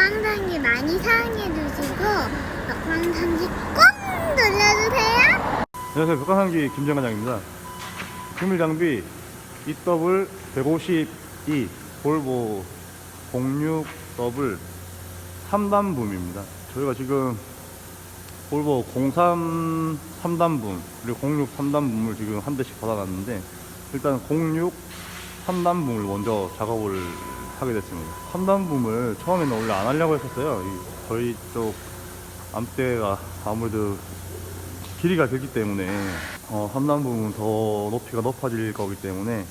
꽝당이 많이 사랑해 주시고 꽝당이 꼭 눌러주세요. 안녕하세요. 벽화상기 김정관장입니다. 금일 장비 EW 152 볼보 06 더블 3단 붐입니다. 저희가 지금 볼보 03 3단 붐 그리고 06 3단 붐을 지금 한 대씩 받아놨는데 일단 06 3단 붐을 먼저 작업을 하게 됐습니다. 3단 붐을 처음에는 원래 안 하려고 했었어요. 이 저희 쪽 암대가 아무래도 길이가 길기 때문에 어, 삼단 부분은 더 높이가 높아질 거기 때문에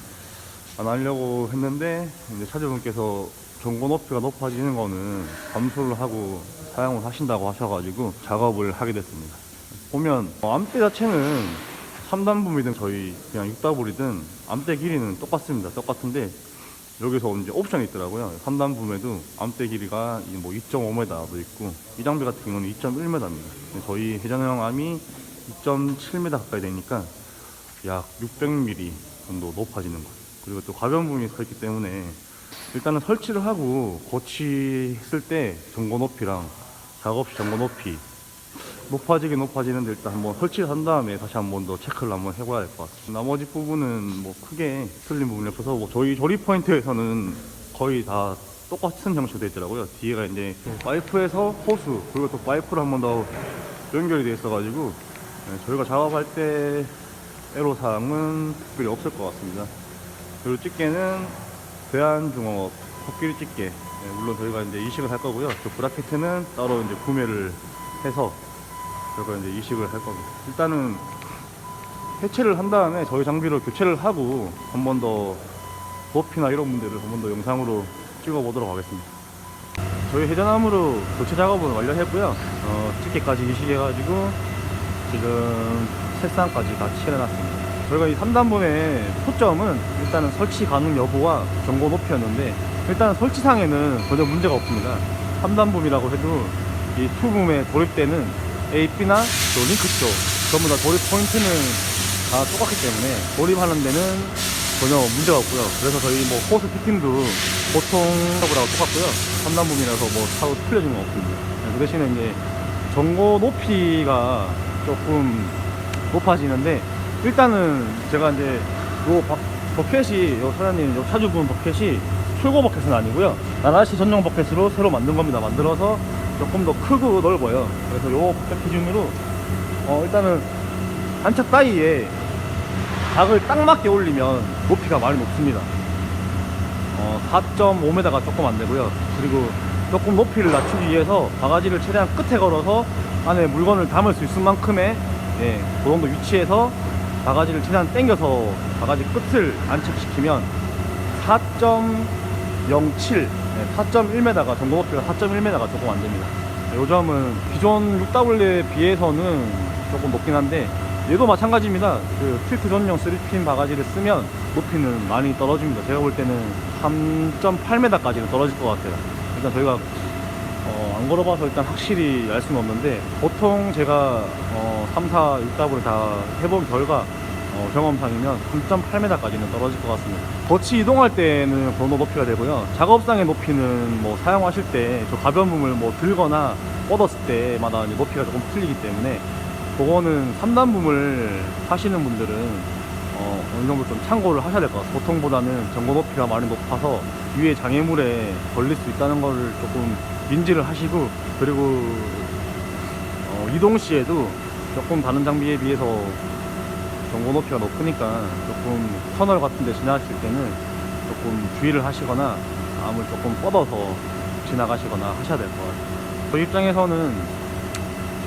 안 하려고 했는데 이제 차주분께서 전고 높이가 높아지는 거는 감수를 하고 사용을 하신다고 하셔가지고 작업을 하게 됐습니다. 보면 어, 암대 자체는 3단 붐이든 저희 그냥 6다불이든 암대 길이는 똑같습니다. 똑같은데 여기서 이제 옵션이 있더라고요. 3단 붐에도 암대 길이가 뭐 2.5m도 있고 이 장비 같은 경우는 2.1m입니다. 저희 회전형 암이 2.7m 가까이 되니까 약 600mm 정도 높아지는 거. 그리고 또 가변 붐이 서 있기 때문에 일단은 설치를 하고 고치했을 때 전고 높이랑 작업 시 전고 높이 높아지긴 높아지는데 일단 한번 설치를 한 다음에 다시 한번 더 체크를 한번 해봐야 될 것 같습니다. 나머지 부분은 뭐 크게 틀린 부분이 없어서 뭐 저희 조립 포인트에서는 거의 다 똑같은 형식으로 되어 있더라고요. 뒤에가 이제 파이프에서 호수 그리고 또 파이프를 한번 더 연결이 되어 있어가지고 네, 저희가 작업할 때 애로사항은 특별히 없을 것 같습니다. 그리고 집게는 대한중공업 코끼리 집게 네, 물론 저희가 이제 이식을 할 거고요. 그 브라켓은 따로 이제 구매를 해서 저희가 이제 이식을 할 겁니다. 일단은 해체를 한 다음에 저희 장비로 교체를 하고 한 번더 높이나 이런 문제를 한 번 더 영상으로 찍어 보도록 하겠습니다. 저희 회전함으로 교체 작업은 완료했고요. 어, 집게까지 이식해가지고 지금 색상까지 다 칠해놨습니다. 저희가 이 3단분의 초점은 일단은 설치 가능 여부와 전고 높이였는데 일단은 설치상에는 전혀 문제가 없습니다. 3단붐이라고 해도 이 투붐에 도입되는 A, B나 또 링크 쪽 전부 다 도입 포인트는 다 똑같기 때문에 도입하는 데는 전혀 문제가 없고요. 그래서 저희 뭐 호스 피팅도 보통 하고랑 똑같고요. 3단붐이라서 뭐 차고 틀려진 건 없습니다. 네, 그 대신에 이제 전고 높이가 조금 높아지는데 일단은 제가 이제 요 바- 버켓이 요 사장님 요 차주분 버켓이 출고 버켓은 아니고요 나라시 전용 버켓으로 새로 만든 겁니다 만들어서 조금 더 크고 넓어요. 그래서 요 기준으로 어 일단은 단차 따위에 각을 딱 맞게 올리면 높이가 많이 높습니다. 어 4.5m가 조금 안 되고요. 그리고 조금 높이를 낮추기 위해서 바가지를 최대한 끝에 걸어서 안에 물건을 담을 수 있을 만큼의 예, 그 정도 위치에서 바가지를 최대한 당겨서 바가지 끝을 안착시키면 4.07, 4.1m가 전고 높이가 4.1m가 조금 안 됩니다. 요 점은 기존 6W에 비해서는 조금 높긴 한데 얘도 마찬가지입니다. 그 틸트 전용 3핀 바가지를 쓰면 높이는 많이 떨어집니다. 제가 볼 때는 3.8m까지는 떨어질 것 같아요. 일단 저희가 어, 안 걸어봐서 일단 확실히 알 수는 없는데 보통 제가 어, 3, 4, 6답을 다 해본 결과 어, 경험상이면 3.8m까지는 떨어질 것 같습니다. 거치 이동할 때는 번호 높이가 되고요. 작업상의 높이는 뭐 사용하실 때 저 가변품을 뭐 들거나 뻗었을 때마다 이제 높이가 조금 틀리기 때문에 그거는 3단 붐을 하시는 분들은 어, 어느 정도 좀 참고를 하셔야 될 것 같아요. 보통보다는 전고 높이가 많이 높아서 위에 장애물에 걸릴 수 있다는 거를 조금 인지를 하시고 그리고 어, 이동 시에도 조금 다른 장비에 비해서 전고 높이가 높으니까 조금 터널 같은 데 지나실 때는 조금 주의를 하시거나 암을 조금 뻗어서 지나가시거나 하셔야 될 것 같아요. 저희 입장에서는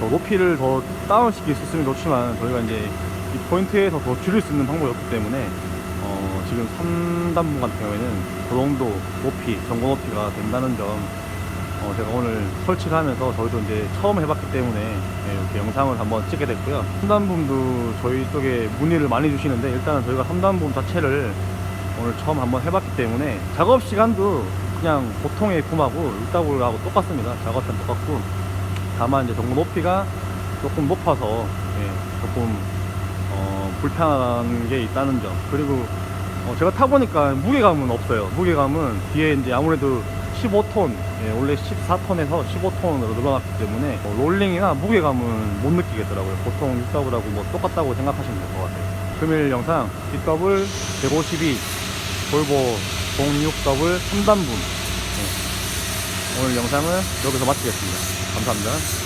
저 높이를 더 다운시킬 수 있으면 좋지만 저희가 이제 이 포인트에서 더 줄일 수 있는 방법이 없기 때문에 어, 지금 3단분 같은 경우에는 그 정도 높이, 전고 높이가 된다는 점 어, 제가 오늘 설치를 하면서 저희도 이제 처음 해봤기 때문에 예, 이렇게 영상을 한번 찍게 됐고요. 3단붐도 저희 쪽에 문의를 많이 주시는데 일단은 저희가 3단붐 자체를 오늘 처음 한번 해봤기 때문에 작업 시간도 그냥 보통의 붐하고 6다블하고 똑같습니다. 작업은 똑같고 다만 이제 전고 높이가 조금 높아서 예, 조금 어, 불편한 게 있다는 점 그리고 어, 제가 타보니까 무게감은 없어요 무게감은 뒤에 이제 아무래도 15톤, 예, 원래 14톤에서 15톤으로 늘어났기 때문에 뭐 롤링이나 무게감은 못 느끼겠더라고요. 보통 6더블하고 뭐 똑같다고 생각하시면 될 것 같아요. 금일 영상 D더블 152 볼보 06더블 3단분 예. 오늘 영상은 여기서 마치겠습니다. 감사합니다.